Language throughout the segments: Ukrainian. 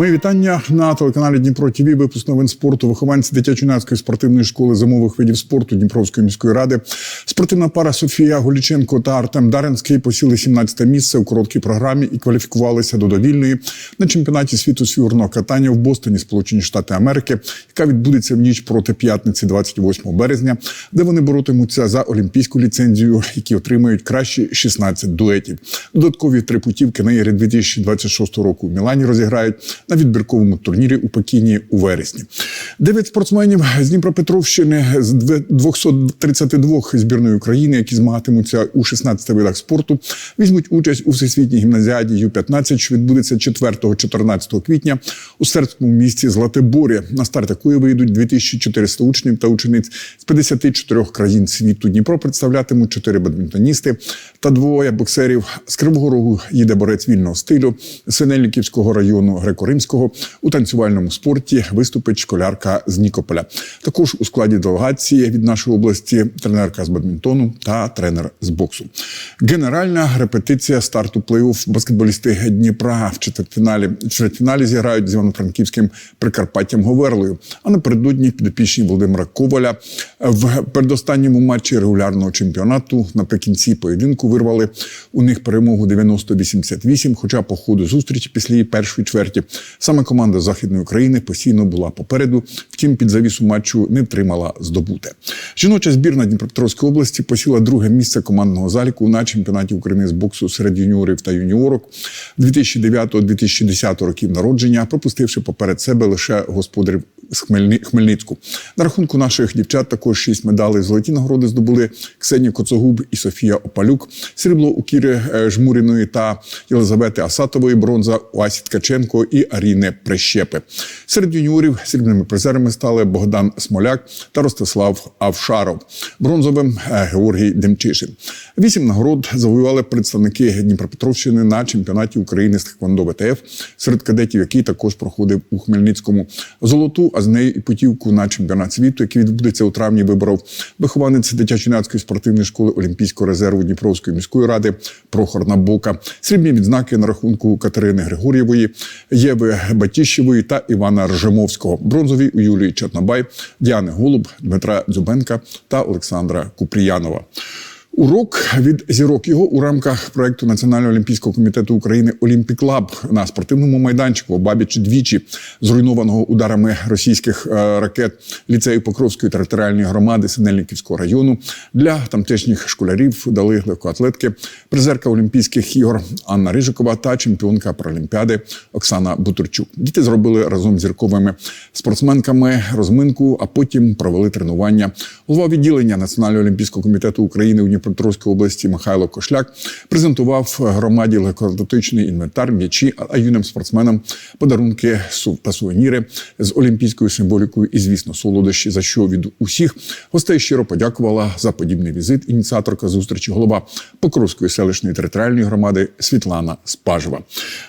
Мої вітання на телеканалі Дніпро ТВ. Випуск новин спорту. Вихованці дитячо-юнацької спортивної школи зимових видів спорту Дніпровської міської ради. Спортивна пара Софія Голіченко та Артем Даренський посіли 17 місце у короткій програмі і кваліфікувалися до довільної на чемпіонаті світу з фігурного катання в Бостоні, Сполучені Штати Америки, яка відбудеться в ніч проти п'ятниці, 28 березня, де вони боротимуться за олімпійську ліцензію, які отримають кращі 16 дуетів. Додаткові три путівки на ігри 2026 року в Мілані розіграють на відбірковому турнірі у Пекіні у вересні. Дев'ять спортсменів з Дніпропетровщини з 232 збірної України, які змагатимуться у 16 видах спорту, візьмуть участь у всесвітній гімназіаді Ю-15, що відбудеться 4-14 квітня у сербському місті Златиборі, на старт якої вийдуть 2400 учнів та учениць з 54 країн світу. Дніпро представлятимуть чотири бадмінтоністи та двоє боксерів. З Кривого Рогу їде борець вільного стилю, Синельниківського району греко-римського у танцювальному спорті виступить школярка з Нікополя. Також у складі делегації від нашої області тренерка з бадмінтону та тренер з боксу. Генеральна репетиція старту плей-офф баскетболісти Дніпра в четвертьфіналі. В чвертьфіналі зіграють з Івано-Франківським Прикарпаттям Говерлою. А напередодні підопічні Володимира Коваля в передостанньому матчі регулярного чемпіонату наприкінці поєдинку вирвали у них перемогу 90-88, Хоча по ходу зустрічі після її першої чверті саме команда Західної України постійно була попереду. Втім, під завісу матчу не втримала здобуте. Жіноча збірна Дніпропетровської області посіла друге місце командного заліку на чемпіонаті України з боксу серед юніорів та юніорок 2009-2010 років народження, пропустивши поперед себе лише господарів з Хмельни- Хмельницьку. На рахунку наших дівчат також шість медалей золоті нагороди здобули Ксенія Коцогуб і Софія Опалюк. Срібло у Кіри е, Жмуріної та Єлизавети Асатової, бронза у Асі Ткаченко і Аріни Прищепи. Серед юніорів срібними призерами стали Богдан Смоляк та Ростислав Авшаров. Бронзовим е, Георгій Демчишин. Вісім нагород завоювали представники Дніпропетровщини на чемпіонаті України з Тхвондо ВТФ, серед кадетів, який також проходив у Хмельницькому. Золоту, з нею і путівку на чемпіонат світу, який відбудеться у травні, виборов вихованець дитячо-юнацької спортивної школи Олімпійського резерву Дніпровської міської ради Прохор Набока. Срібні відзнаки на рахунку Катерини Григор'євої, Єви Батіщевої та Івана Ржемовського. Бронзові у Юлії Чатнабай, Діани Голуб, Дмитра Дзюбенка та Олександра Купріянова. Урок від зірок його у рамках проекту Національного олімпійського комітету України Олімпік Лаб на спортивному майданчику обабіч двічі зруйнованого ударами російських е, ракет ліцею Покровської територіальної громади Синельниківського району для тамтешніх школярів дали легкоатлетки, призерка Олімпійських ігор Анна Рижикова та чемпіонка Паралімпіади Оксана Бутурчук. Діти зробили разом з зірковими спортсменками розминку, а потім провели тренування. Голова відділення Національного олімпійського комітету України у Дніпропетровській області Михайло Кошляк презентував громаді легкоатлетичний інвентар, м'ячі, а юним спортсменам подарунки та сувеніри з олімпійською символікою і, звісно, солодощі. За що від усіх гостей щиро подякувала за подібний візит. Ініціаторка зустрічі голова Покровської селищної територіальної громади Світлана Спажева.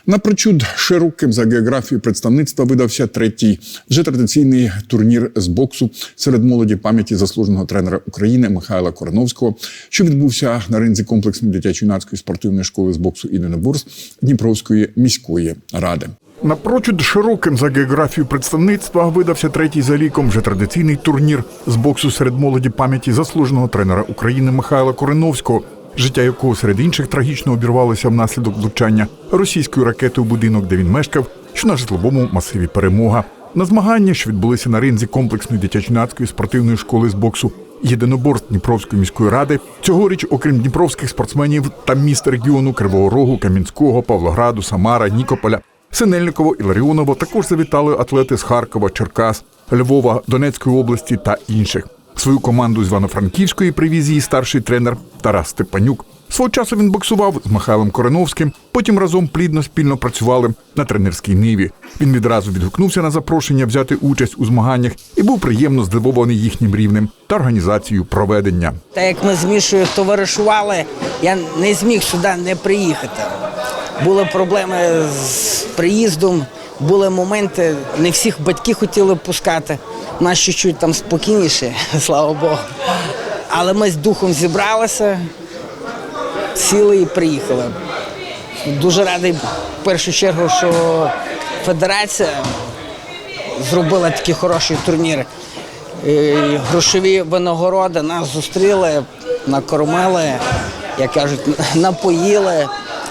Напрочуд широким за географією представництва видався третій вже традиційний турнір з боксу серед молоді пам'яті заслуженого тренера України Михайла Кореновського, що відбувся на ринзі комплексної дитячо-юнацької спортивної школи з боксу і Денебурс Дніпровської міської ради. Напрочуд широким за географією представництва видався третій за ліком вже традиційний турнір з боксу серед молоді пам'яті заслуженого тренера України Михайла Кореновського, життя якого серед інших трагічно обірвалося внаслідок влучання російської ракети у будинок, де він мешкав, що на житловому масиві перемога. На змагання, що відбулися на ринзі комплексної дитячо-юнацької спортивної школи з боксу єдиноборств Дніпровської міської ради, цьогоріч, окрім дніпровських спортсменів та міст регіону Кривого Рогу, Кам'янського, Павлограду, Самара, Нікополя, Синельниково і Ларіоново також завітали атлети з Харкова, Черкас, Львова, Донецької області та інших. Свою команду з Івано-Франківської привіз її старший тренер Тарас Степанюк. Свого часу він боксував з Михайлом Кореновським, потім разом плідно спільно працювали на тренерській ниві. Він відразу відгукнувся на запрошення взяти участь у змаганнях і був приємно здивований їхнім рівнем та організацією проведення. Та як ми з Мішою товаришували, я не зміг сюди не приїхати. Були проблеми з приїздом, були моменти, не всіх батьки хотіли пускати. Нас чуть-чуть там спокійніше, слава Богу. Але ми з духом зібралися, сіли і приїхали. Дуже радий в першу чергу, що федерація зробила такий хороший турнір. І грошові винагороди нас зустріли, накормили, як кажуть, напоїли,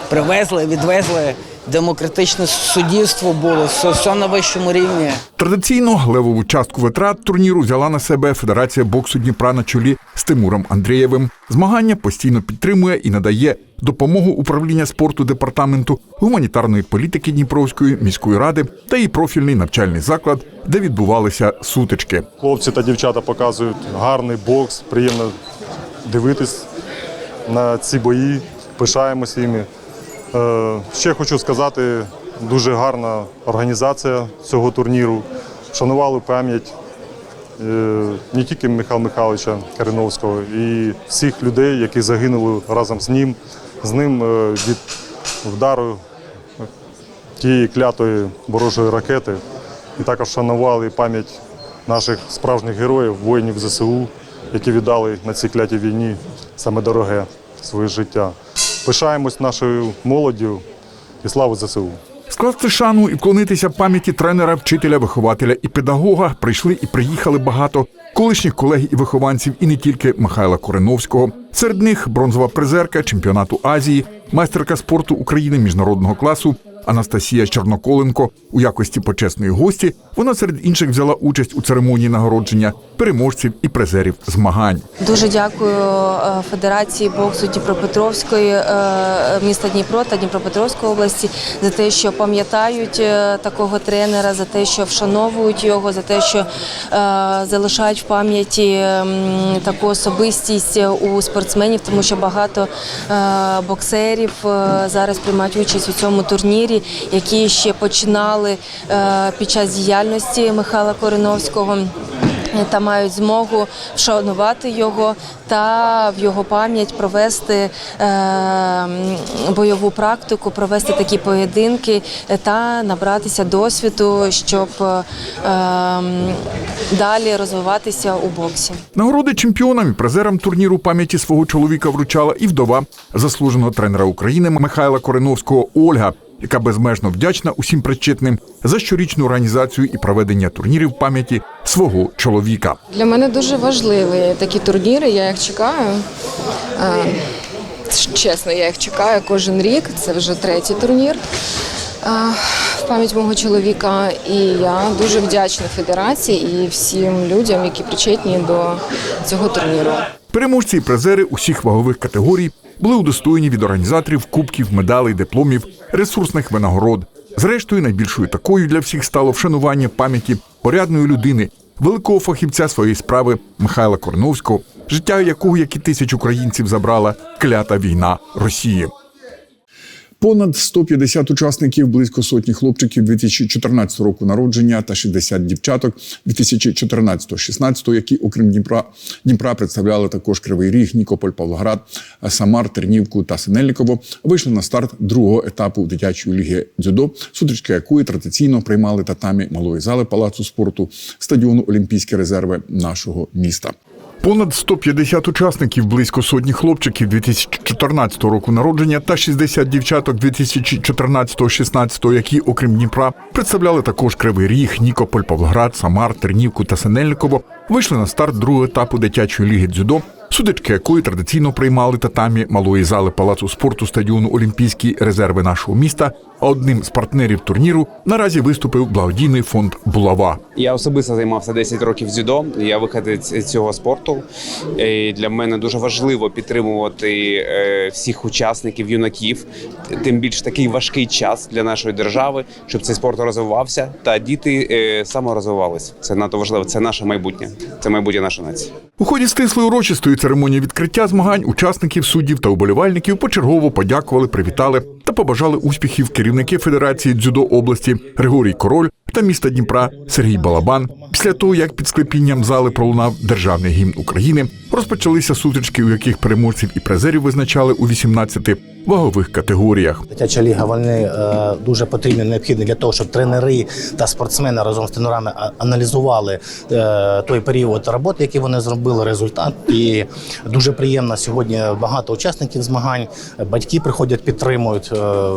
привезли, відвезли. Демократичне суддівство було все, все на вищому рівні. Традиційно левову частку витрат турніру взяла на себе Федерація боксу Дніпра на чолі з Тимуром Андрієвим. Змагання постійно підтримує і надає допомогу управління спорту департаменту гуманітарної політики Дніпровської міської ради та її профільний навчальний заклад, де відбувалися сутички. Хлопці та дівчата показують гарний бокс, приємно дивитись на ці бої, пишаємося ними. Е, Ще хочу сказати, дуже гарна організація цього турніру. Вшанували пам'ять е, не тільки Михайла Михайловича Кореновського, і всіх людей, які загинули разом з ним, з ним е, від вдару тієї клятої ворожої ракети. І також вшанували пам'ять наших справжніх героїв, воїнів ЗСУ, які віддали на цій клятій війні саме дороге своє життя. Пишаємось нашою молоддю і славу ЗСУ. Скласти шану і вклонитися пам'яті тренера, вчителя, вихователя і педагога прийшли і приїхали багато колишніх колег і вихованців, і не тільки Михайла Кореновського. Серед них бронзова призерка чемпіонату Азії, майстерка спорту України міжнародного класу Анастасія Чорноколенко. У якості почесної гості вона серед інших взяла участь у церемонії нагородження переможців і призерів змагань. Дуже дякую е, Федерації боксу Дніпропетровської е, міста Дніпро та Дніпропетровської області за те, що пам'ятають е, такого тренера, за те, що вшановують його, за те, що залишають в пам'яті таку особистість у спортсменів, тому що багато боксерів зараз приймають участь у цьому турнірі, які ще починали е, під час діяльності Михайла Кореновського та мають змогу вшанувати його та в його пам'ять провести е, бойову практику, провести такі поєдинки е, та набратися досвіду, щоб е, далі розвиватися у боксі. Нагороди чемпіонам і призерам турніру пам'яті свого чоловіка вручала і вдова заслуженого тренера України Михайла Кореновського Ольга, яка безмежно вдячна усім причетним за щорічну організацію і проведення турнірів пам'яті свого чоловіка. Для мене дуже важливі такі турніри. Я їх чекаю. Чесно, я їх чекаю кожен рік. Це вже третій турнір в пам'ять мого чоловіка. І я дуже вдячна федерації і всім людям, які причетні до цього турніру. Переможці і призери усіх вагових категорій були удостоєні від організаторів кубків, медалей, дипломів, ресурсних винагород. Зрештою, найбільшою такою для всіх стало вшанування пам'яті порядної людини, великого фахівця своєї справи Михайла Корновського, життя якого, як і тисяч українців, забрала клята війна Росії. Понад 150 учасників, близько сотні хлопчиків 2014 року народження та 60 дівчаток 2014-16, які, окрім Дніпра, Дніпра представляли також Кривий Ріг, Нікополь, Павлоград, Самар, Тернівку та Синельниково, вийшли на старт другого етапу дитячої ліги дзюдо, сутрічки якої традиційно приймали татамі малої зали палацу спорту стадіону Олімпійські резерви нашого міста. Понад 150 учасників, близько сотні хлопчиків 2014 року народження та 60 дівчаток 2014-16, які, окрім Дніпра, представляли також Кривий Ріг, Нікополь, Павлоград, Самар, Тернівку та Синельниково, вийшли на старт другого етапу дитячої ліги дзюдо, судочки якої традиційно приймали татамі малої зали палацу спорту стадіону Олімпійські резерви нашого міста. А одним з партнерів турніру наразі виступив благодійний фонд Булава. Я особисто займався 10 років дзюдо. Я виходець цього спорту. І для мене дуже важливо підтримувати е, всіх учасників, юнаків. Тим більш такий важкий час для нашої держави, щоб цей спорт розвивався та діти е, саморозвивалися. Це надто важливо. Це наше майбутнє. Це майбутнє наша нація. У ході стислої урочистої церемонії відкриття змагань учасників, суддів та уболівальників почергово подякували, привітали та побажали успіхів керівники Федерації дзюдо області Григорій Король та міста Дніпра Сергій Балабан, Після того, як під склепінням зали пролунав державний гімн України, розпочалися сутички, у яких переможців і призерів визначали у 18 вагових категоріях. Дитяча ліга вони е, дуже потрібні, необхідні для того, щоб тренери та спортсмени разом з тренерами аналізували е, той період роботи, який вони зробили, результат. І дуже приємно сьогодні багато учасників змагань. Батьки приходять, підтримують е,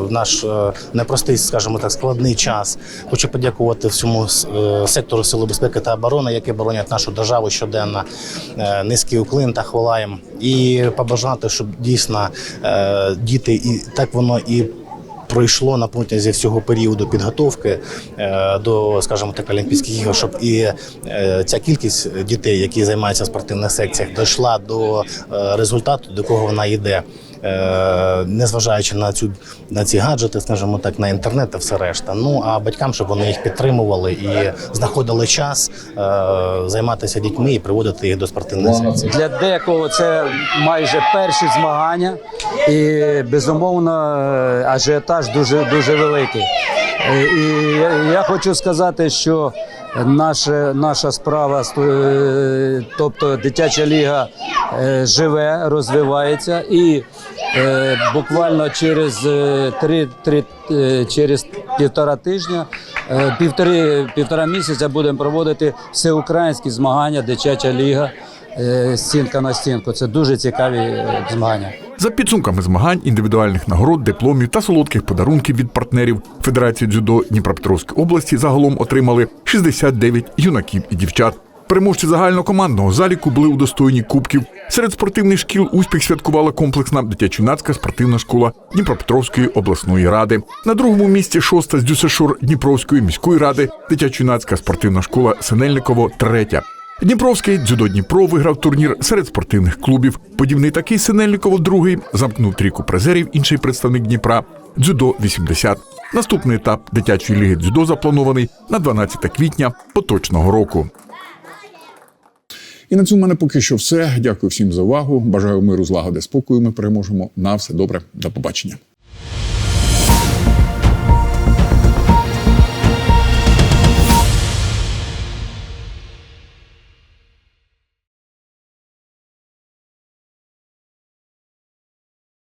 наш е, непростий, скажімо так, складний час. Хочу подякувати всьому е, сектору Сили безпеки та оборони, які боронять нашу державу щоденно. Е, Низький уклин та хвала. І побажати, щоб дійсно е, діти і так воно і. Пройшло на протязі всього періоду підготовки е, до, скажімо так, Олімпійських ігор, щоб і ця кількість дітей, які займаються в спортивних секціях, дійшла до результату, до кого вона йде. Е, незважаючи на цю на ці гаджети, скажімо так, на інтернет та все решта. Ну а батькам, щоб вони їх підтримували і знаходили час е, займатися дітьми і приводити їх до спортивних секцій. Для декого це майже перші змагання, і безумовно е, ажіотаж дуже дуже великий. І я- я хочу сказати, що наша, наша справа, е, тобто дитяча ліга, е, живе, розвивається і е, буквально через три, три через півтора тижня, півтори півтора місяця будемо проводити всеукраїнські змагання, дитяча ліга. Стінка на стінку. Це дуже цікаві змагання. За підсумками змагань, індивідуальних нагород, дипломів та солодких подарунків від партнерів Федерації дзюдо Дніпропетровської області загалом отримали 69 юнаків і дівчат. Переможці загальнокомандного заліку були удостоєні кубків. Серед спортивних шкіл успіх святкувала комплексна дитячо-юнацька спортивна школа Дніпропетровської обласної ради. На другому місці шоста з Дюсешур Дніпровської міської ради, дитячо-юнацька спортивна школа Синельниково третя. Дніпровський дзюдо Дніпро виграв турнір серед спортивних клубів. Подібний такий Синельниково другий замкнув трійку призерів. Інший представник Дніпра дзюдо 80. Наступний етап дитячої ліги дзюдо запланований на 12 квітня поточного року. І на цьому мене поки що все. Дякую всім за увагу. Бажаю миру, злагоди, спокою. Ми переможемо. На все добре. До побачення.